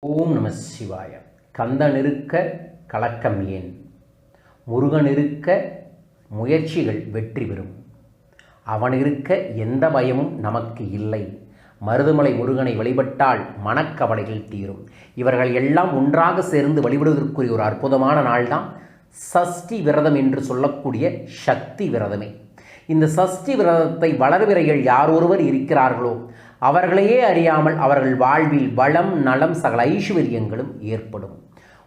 ஓம் நம சிவாய. கந்தன் இருக்க கலக்கம் ஏன்? முருகன் இருக்க முயற்சிகள் வெற்றி பெறும். அவன் இருக்க எந்த பயமும் நமக்கு இல்லை. மருதுமலை முருகனை வழிபட்டால் மனக்கவலைகள் தீரும். இவர்கள் எல்லாம் ஒன்றாக சேர்ந்து வழிபடுவதற்குரிய ஒரு அற்புதமான நாள்தான் சஷ்டி விரதம் என்று சொல்லக்கூடிய சக்தி விரதமே. இந்த சஷ்டி விரதத்தை வளர்விரைகள் யார் ஒருவர் இருக்கிறார்களோ அவர்களையே அறியாமல் அவர்கள் வாழ்வில் வளம் நலம் சகல ஐஸ்வர்யங்களும் ஏற்படும்.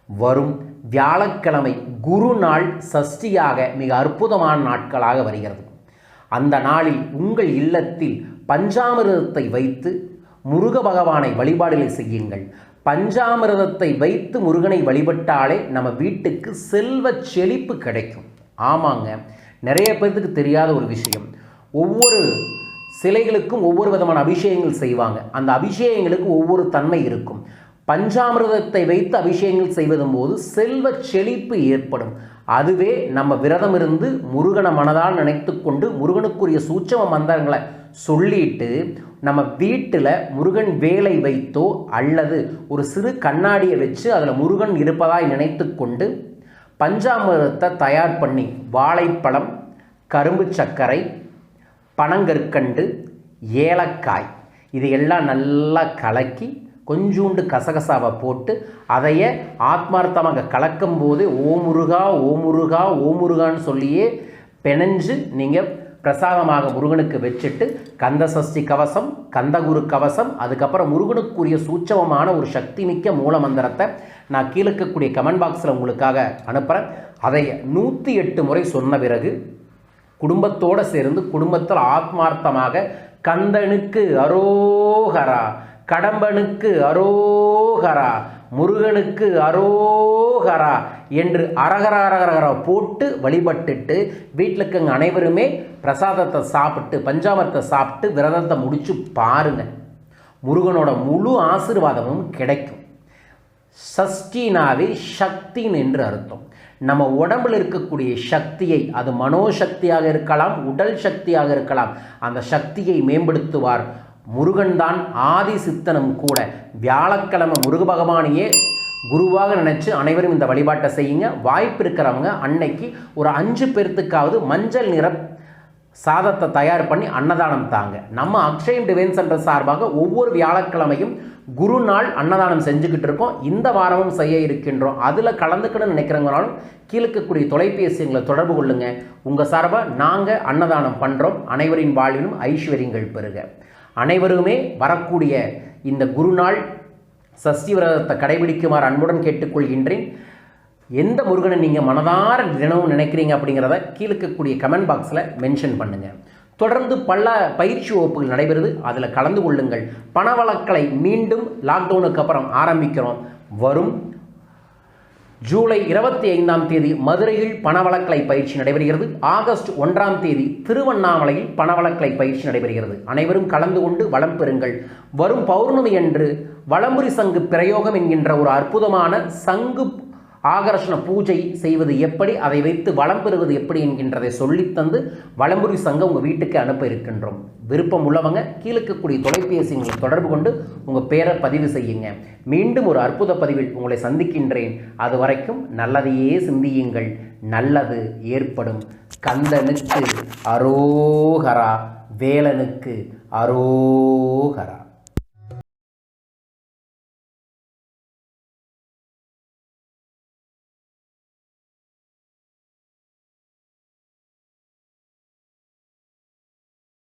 வரும் வியாழக்கிழமை குரு நாள் சஷ்டியாக மிக அற்புதமான நாட்களாக வருகிறது. அந்த நாளில் உங்கள் இல்லத்தில் பஞ்சாமிரதத்தை வைத்து முருக பகவானை வழிபாடுகளை செய்யுங்கள். பஞ்சாமிரதத்தை வைத்து முருகனை வழிபட்டாலே நம்ம வீட்டுக்கு செல்வ செழிப்பு கிடைக்கும். ஆமாங்க நிறைய பேர்த்துக்கு தெரியாத ஒரு விஷயம். ஒவ்வொரு சிலைகளுக்கும் ஒவ்வொரு விதமான அபிஷேகங்கள் செய்வாங்க. அந்த அபிஷேகங்களுக்கு ஒவ்வொரு தன்மை இருக்கும். பஞ்சாமிர்தத்தை வைத்து அபிஷேகங்கள் செய்வதும் போது செல்வ செழிப்பு ஏற்படும். அதுவே நம்ம விரதம் இருந்து முருகனை மனதால் நினைத்து கொண்டு முருகனுக்குரிய சூட்சம மந்திரங்களை சொல்லிட்டு நம்ம வீட்டில் முருகன் வேலை வைத்தோ அல்லது ஒரு சிறு கண்ணாடியை வச்சு அதில் முருகன் இருப்பதாய் நினைத்து கொண்டு பஞ்சாமிரதத்தை தயார் பண்ணி வாழைப்பழம் கரும்பு சர்க்கரை பனங்கற்கண்டு ஏலக்காய். இது எல்லாம் நல்லா கலக்கி கொஞ்சூண்டு கசகசாவை போட்டு அதையே ஆத்மார்த்தமாக கலக்கும் போது ஓ முருகா ஓ முருகா சொல்லியே பிணைஞ்சு நீங்கள் பிரசாதமாக முருகனுக்கு வச்சுட்டு கந்த சஷ்டி கவசம் கந்தகுரு கவசம் அதுக்கப்புறம் முருகனுக்குரிய சூட்சமமான ஒரு சக்தி மிக்க மூல மந்திரத்தை நான் கீழக்கக்கூடிய கமெண்ட் பாக்ஸில் உங்களுக்காக அனுப்புகிறேன் அதை நூற்றி எட்டு முறை சொன்ன பிறகு குடும்பத்தோடு சேர்ந்து குடும்பத்தில் ஆத்மார்த்தமாக கந்தனுக்கு அரோகரா கடம்பனுக்கு அரோகரா முருகனுக்கு அரோகரா என்று அரகர அரகரகர போட்டு வழிபட்டுட்டு வீட்டில் இருக்கங்க அனைவருமே பிரசாதத்தை சாப்பிட்டு பஞ்சாமரத்தை சாப்பிட்டு விரதத்தை முடிச்சு பாருங்க. முருகனோட முழு ஆசிர்வாதமும் கிடைக்கும். சஷ்டினாவே சக்தின்னு என்று அர்த்தம். நம்ம உடம்பில் இருக்கக்கூடிய சக்தியை அது மனோசக்தியாக இருக்கலாம் உடல் சக்தியாக இருக்கலாம் அந்த சக்தியை மேம்படுத்துவார். முருகன் தான் ஆதி சித்தனும் கூட. வியாழக்கிழமை முருக பகவானையே குருவாக நினச்சி அனைவரும் இந்த வழிபாட்டை செய்யுங்க. வாய்ப்பு இருக்கிறவங்க அன்னைக்கு ஒரு அஞ்சு பேர்த்துக்காவது மஞ்சள் நிற சாதத்தை தயார் பண்ணி அன்னதானம் தாங்க. நம்ம அக்ஷயம் டிவைன் சென்டர் சார்பாக ஒவ்வொரு வியாழக்கிழமையும் குரு நாள் அன்னதானம் செஞ்சுக்கிட்டு இருக்கோம் இந்த வாரமும் செய்ய இருக்கின்றோம். அதில் கலந்துக்கணும்னு நினைக்கிறவங்களாலும் கீழக்கக்கூடிய தொலைபேசிகளை தொடர்பு கொள்ளுங்க. உங்கள் சார்பாக நாங்கள் அன்னதானம் பண்ணுறோம் அனைவரின் வாழ்விலும் ஐஸ்வர்யங்கள் பெறுக அனைவருமே வரக்கூடிய இந்த குருநாள் சஷ்டி விரதத்தை கடைபிடிக்குமாறு அன்புடன் கேட்டுக்கொள்கின்றேன். எந்த முருகனை நீங்கள் மனதார தினமும் நினைக்கிறீங்க அப்படிங்கிறத கீழக்கக்கூடிய கமெண்ட் பாக்ஸில் மென்ஷன் பண்ணுங்கள் தொடர்ந்து பல பயிற்சி வகுப்புகள் நடைபெறுது. அதில் கலந்து கொள்ளுங்கள். பணவழக்கலை மீண்டும் லாக்டவுனுக்கு அப்புறம் ஆரம்பிக்கிறோம். வரும் ஜூலை இருபத்தி ஐந்தாம் தேதி மதுரையில் பணவளக்கலை பயிற்சி நடைபெறுகிறது. ஆகஸ்ட் ஒன்றாம் தேதி திருவண்ணாமலையில் பணவளக்கலை பயிற்சி நடைபெறுகிறது. அனைவரும் கலந்து கொண்டு வளம் பெறுங்கள். வரும் பௌர்ணமி அன்று வளம்புரி சங்கு பிரயோகம் என்கின்ற ஒரு அற்புதமான சங்கு ஆகர்ஷண பூஜை செய்வது எப்படி அதை வைத்து வளம் பெறுவது எப்படி என்கின்றதை சொல்லித்தந்து வளம்புரி சங்கம் உங்கள் வீட்டுக்கு அனுப்ப இருக்கின்றோம். விருப்பம் உள்ளவங்க கீழக்கக்கூடிய தொலைபேசி உங்களை தொடர்பு கொண்டு உங்கள் பேரை பதிவு செய்யுங்க. மீண்டும் ஒரு அற்புத பதிவில் உங்களை சந்திக்கின்றேன். அது வரைக்கும் நல்லதையே சிந்தியுங்கள். நல்லது ஏற்படும். கந்தனுக்கு அரோகரா வேலனுக்கு அரோகரா.